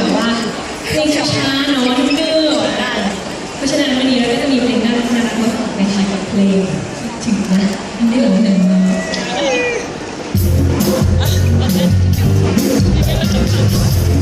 แบบว่าเพลงช้าๆเนาะนิ่งๆอะเพราะฉะนั้นวันนี้เราก็จะมีเพลงน่ารักน่ารักมาฝากในไทยกับเพลงถึงนะมันได้หลงหนึ่งมา Thank you.